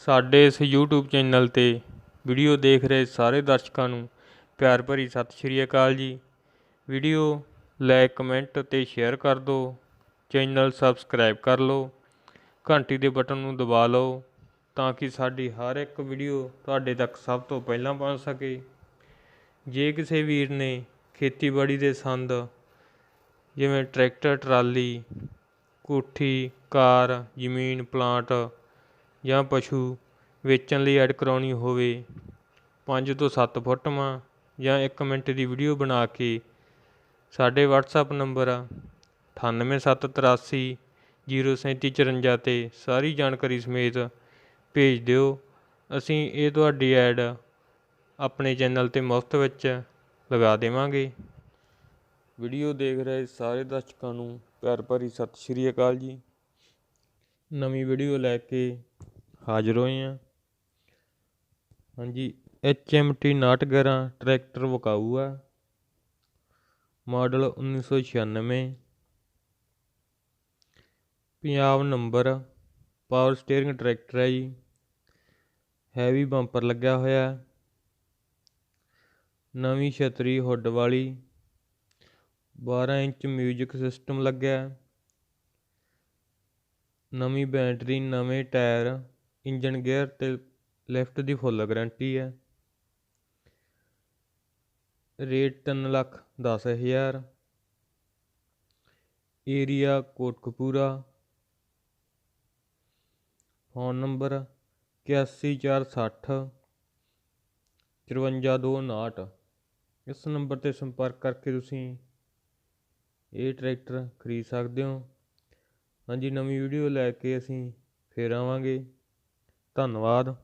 ਸਾਡੇ ਇਸ YouTube channel 'ਤੇ ਵੀਡੀਓ ਦੇਖ ਰਹੇ ਸਾਰੇ ਦਰਸ਼ਕਾਂ ਨੂੰ ਪਿਆਰ ਭਰੀ ਸਤਿ ਸ਼੍ਰੀ ਅਕਾਲ ਜੀ। ਵੀਡੀਓ ਲਾਈਕ ਕਮੈਂਟ ਅਤੇ ਸ਼ੇਅਰ ਕਰ ਦਿਓ। ਚੈਨਲ ਸਬਸਕ੍ਰਾਈਬ ਕਰ ਲਓ। ਘੰਟੀ ਦੇ ਬਟਨ ਨੂੰ ਦਬਾ ਲਓ ਤਾਂ ਕਿ ਸਾਡੀ ਹਰ ਇੱਕ ਵੀਡੀਓ ਤੁਹਾਡੇ ਤੱਕ ਸਭ ਤੋਂ ਪਹਿਲਾਂ ਪਹੁੰਚ ਸਕੇ। ਜੇ ਕਿਸੇ ਵੀਰ ਨੇ ਖੇਤੀਬਾੜੀ ਦੇ ਸੰਦ ਜਿਵੇਂ ਟਰੈਕਟਰ, ਟਰਾਲੀ, ਕੋਠੀ, ਕਾਰ, ਜ਼ਮੀਨ, ਪਲਾਂਟ ਜਾਂ ਪਸ਼ੂ ਵੇਚਣ ਲਈ ਐਡ ਕਰਵਾਉਣੀ ਹੋਵੇ, ਪੰਜ ਤੋਂ ਸੱਤ ਫੁੱਟਵਾਂ ਜਾਂ ਇੱਕ ਮਿੰਟ ਦੀ ਵੀਡੀਓ ਬਣਾ ਕੇ, ਸਾਡੇ ਵਟਸਐਪ ਨੰਬਰ 98783 03754 ਤੇ ਸਾਰੀ ਜਾਣਕਾਰੀ ਸਮੇਤ ਭੇਜ ਦਿਓ। ਅਸੀਂ ਇਹ ਤੁਹਾਡੀ ਐਡ ਆਪਣੇ ਚੈਨਲ ਤੇ ਮੁਫਤ ਵਿੱਚ ਲਗਾ ਦੇਵਾਂਗੇ। ਵੀਡੀਓ ਦੇਖ ਰਹੇ ਸਾਰੇ ਦਰਸ਼ਕਾਂ ਨੂੰ ਪਿਆਰ ਭਰੀ ਸਤਿ ਸ਼੍ਰੀ ਅਕਾਲ ਜੀ। ਨਵੀਂ ਵੀਡੀਓ ਲੈ ਕੇ ਹਾਜ਼ਰ ਹੋਏ ਹਾਂ ਹਾਂਜੀ ਐਚ ਐਮ ਟੀ 6911 ਟਰੈਕਟਰ ਵਕਾਊ ਆ model 1996 Punjab number, power steering tractor ਹੈ ਜੀ। ਹੈਵੀ ਬੰਪਰ ਲੱਗਿਆ ਹੋਇਆ। ਨਵੀਂ ਛਤਰੀ ਹੁੱਡ ਵਾਲੀ। 12 ਇੰਚ ਮਿਊਜ਼ਿਕ ਸਿਸਟਮ ਲੱਗਿਆ। ਨਵੀਂ ਬੈਟਰੀ, ਨਵੇਂ ਟਾਇਰ। ਇੰਜਨ ਗੇਅਰ ਅਤੇ ਲਿਫਟ ਦੀ ਫੁੱਲ ਗਰੰਟੀ ਹੈ। ਰੇਟ ਤਿੰਨ ਲੱਖ ਦਸ ਹਜ਼ਾਰ। ਏਰੀਆ ਕੋਟਕਪੂਰਾ। ਫੋਨ ਨੰਬਰ ਇਕਿਆਸੀ ਚਾਰ ਸੱਠ ਚੁਰੰਜਾ ਦੋ ਉਣਾਹਠ। ਇਸ ਨੰਬਰ 'ਤੇ ਸੰਪਰਕ ਕਰਕੇ ਤੁਸੀਂ ਇਹ ਟਰੈਕਟਰ ਖਰੀਦ ਸਕਦੇ ਹੋ। ਹਾਂਜੀ, ਨਵੀਂ ਵੀਡੀਓ ਲੈ ਕੇ ਅਸੀਂ ਫੇਰ ਆਵਾਂਗੇ। ਧੰਨਵਾਦ।